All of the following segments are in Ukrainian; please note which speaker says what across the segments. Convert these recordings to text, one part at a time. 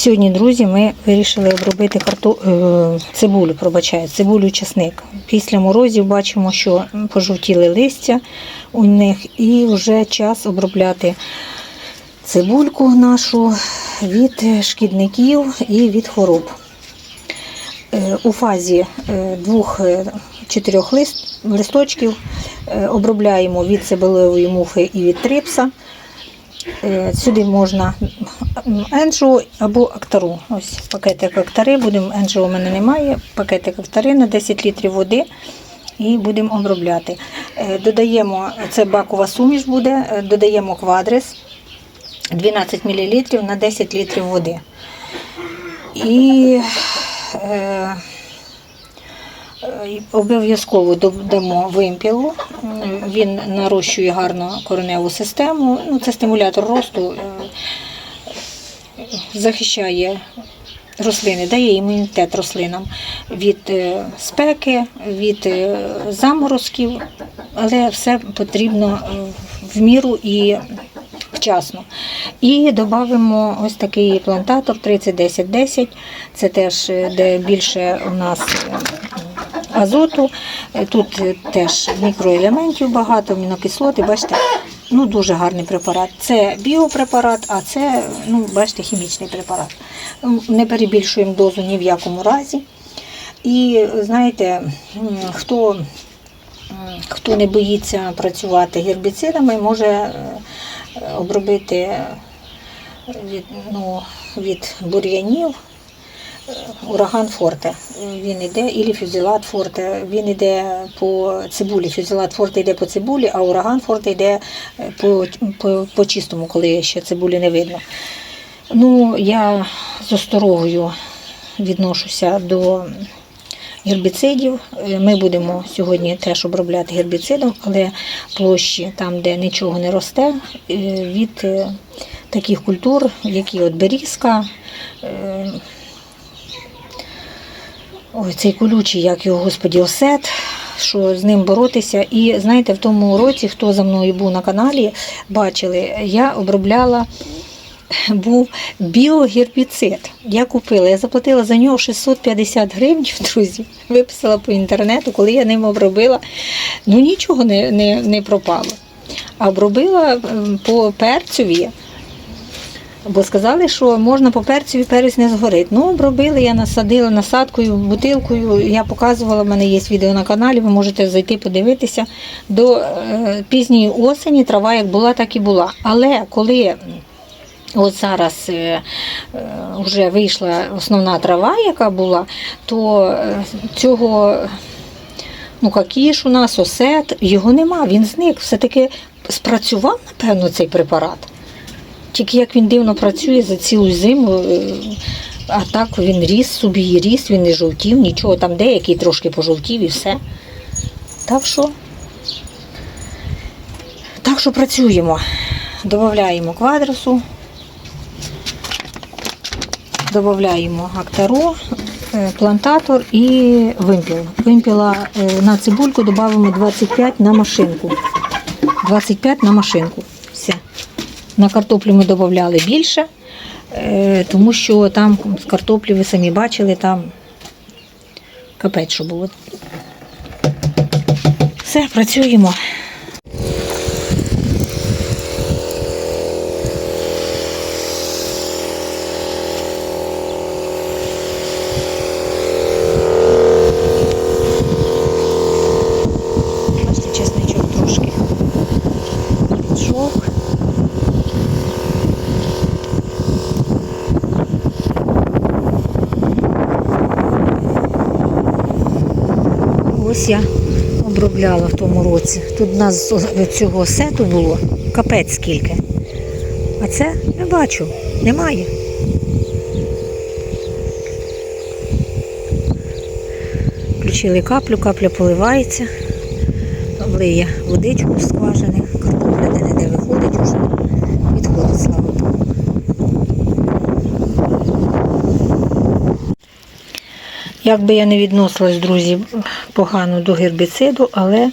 Speaker 1: Сьогодні, друзі, ми вирішили обробити карту... е, цибулю, пробачаю, цибулю часник. Після морозів бачимо, що пожовтіли листя у них, і вже час обробляти цибульку нашу від шкідників і від хвороб. Е, У фазі е, двох-чотирьох лист, листочків обробляємо від цибулевої мухи і від трипса. Е, Сюди можна енджу або актару. Ось пакетик актари, будемо, енджу у мене немає, пакетик актари на 10 літрів води і будемо обробляти. Е, Додаємо, це бакова суміш буде, е, додаємо квадрис 12 мл на 10 літрів води. І Е, Обов'язково додамо вимпілу. Він нарощує гарно кореневу систему. Ну, це стимулятор росту, е, захищає рослини, дає імунітет рослинам від е, спеки, від е, заморозків, але все потрібно е, в міру і вчасно. І додамо ось такий плантатор 30-10-10. Це теж е, де більше у нас е, азоту. Е, Тут е, теж мікроелементів багато, амінокислоти. Бачите, ну дуже гарний препарат. Це біопрепарат, а це, ну, бачите, хімічний препарат. Не перебільшуємо дозу ні в якому разі. І знаєте, хто, хто не боїться працювати гербіцидами, може е, обробити від, ну, від бур'янів ураган Форте. Він іде, ілі фюзелат Форте, він іде по цибулі. Фюзелат Форте йде по цибулі, а ураган Форте йде е, по, по, по чистому, коли ще цибулі не видно. Ну, я з осторогою відношуся до гербіцидів. Е, Ми будемо сьогодні теж обробляти гербіцидом, але площі там, де нічого не росте, е, від таких культур, які от берізка. Ой, цей колючий, як його господі, осет, що з ним боротися. І знаєте, в тому році, хто за мною був на каналі, бачили, я обробляла був біогербіцид. Я купила, я заплатила за нього 650 гривень, друзі. Виписала по інтернету, коли я ним обробила, ну нічого не, не, не пропало. А обробила ем, по перцеві. Бо сказали, що можна по перцеві перець не згорить. Ну, обробили, я насадила насадкою, бутилкою. Я показувала, в мене є відео на каналі, ви можете зайти подивитися. До е, пізньої осені трава як була, так і була. Але коли От зараз е, е, вже вийшла основна трава, яка була, то цього ну, какіш у нас, осет, його нема, він зник. Все-таки спрацював, напевно, цей препарат. Тільки як він дивно працює за цілу зиму, е, а так він ріс собі ріс, він не жовтів, нічого там деякий трошки пожовтів і все. Так що, так що працюємо. Додаємо квадрусу, додаємо актару, е, плантатор і вимпіл. Вимпіла е, на цибульку додаємо 25 на машинку. 25 на машинку. На картоплю ми додавали більше, е, тому що там з картоплі, ви самі бачили, там капець, що було. Все, працюємо. Бачите, чесничок трошки піджог. Ось я обробляла в тому році. Тут у нас цього сету було капець скільки. А це не бачу, немає. Включили каплю, капля поливається, влиє водичку з скважини, картопля де-не-де виходить уже, Як би я не відносилась, друзі, погано до гербіциду, але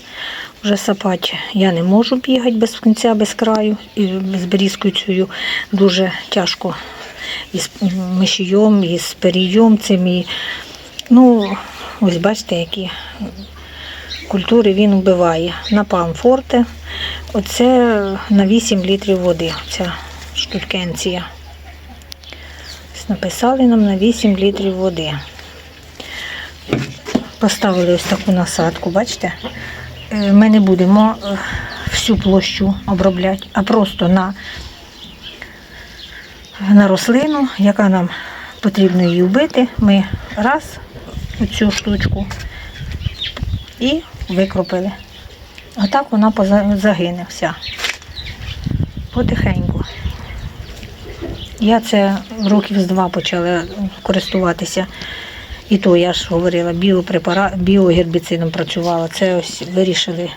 Speaker 1: вже сапати я не можу бігати без кінця, без краю. І з берізкою цією дуже тяжко. із мишійом, із перійом цим. І, ну, ось бачите, які культури він вбиває. Напалм форте. Оце на 8 літрів води. Ця штукенція. Написали нам на 8 літрів води. Поставили ось таку насадку, бачите? Е, Ми не будемо е, всю площу обробляти, а просто на, на рослину, яка нам потрібно її вбити. Ми раз оцю штучку і викропили. А так вона загине вся. Потихеньку. Я це років з два почала користуватися. І то я ж говорила, біогербіцидом працювала. Це ось вирішили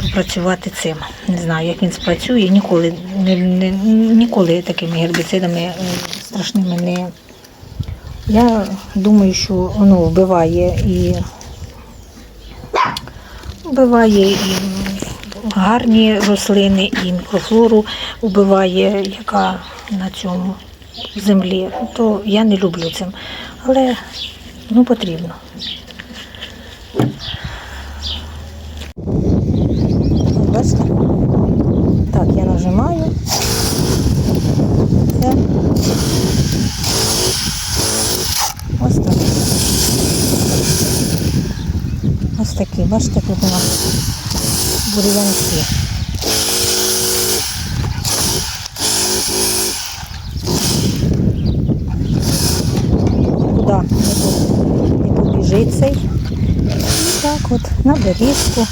Speaker 1: попрацювати цим. Не знаю, як він спрацює. Ніколи, не, не, ніколи такими гербіцидами е, страшними не. Я думаю, що воно вбиває і вбиває і гарні рослини, і мікрофлору вбиває, яка на цьому землі. То я не люблю цим. Але ну, потрібно. Бачите? Так, я нажимаю. Це. Ось так. Ось такі, бачите, тут у нас бур'янки. от на доріжку.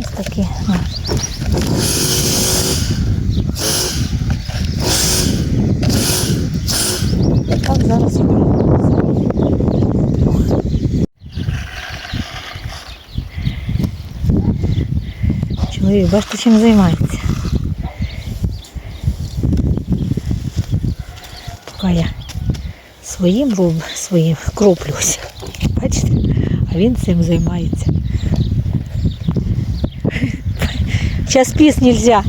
Speaker 1: Ось такі. о. Так, зараз я Чоловік, бачите, чим займається. Поки я своїм роблю, своїм кроплюся. Бачите? А він цим займається. Зараз піс нельзя.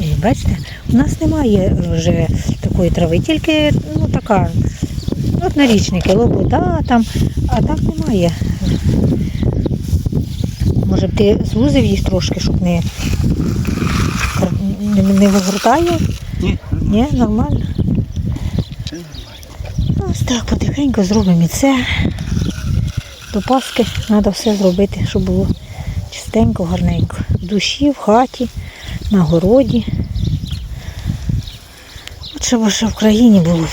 Speaker 1: І бачите, у нас немає вже такої трави, тільки ну, така однорічники, лобода там, а так немає. Може б ти звузив їх трошки, щоб не, не, не вигортає?
Speaker 2: Ні,
Speaker 1: Ні, нормально. Ось так потихеньку зробимо і це. До Пасхи треба все зробити, щоб було чистенько, гарненько. В душі, в хаті, на городі. От щоб ще в країні було б.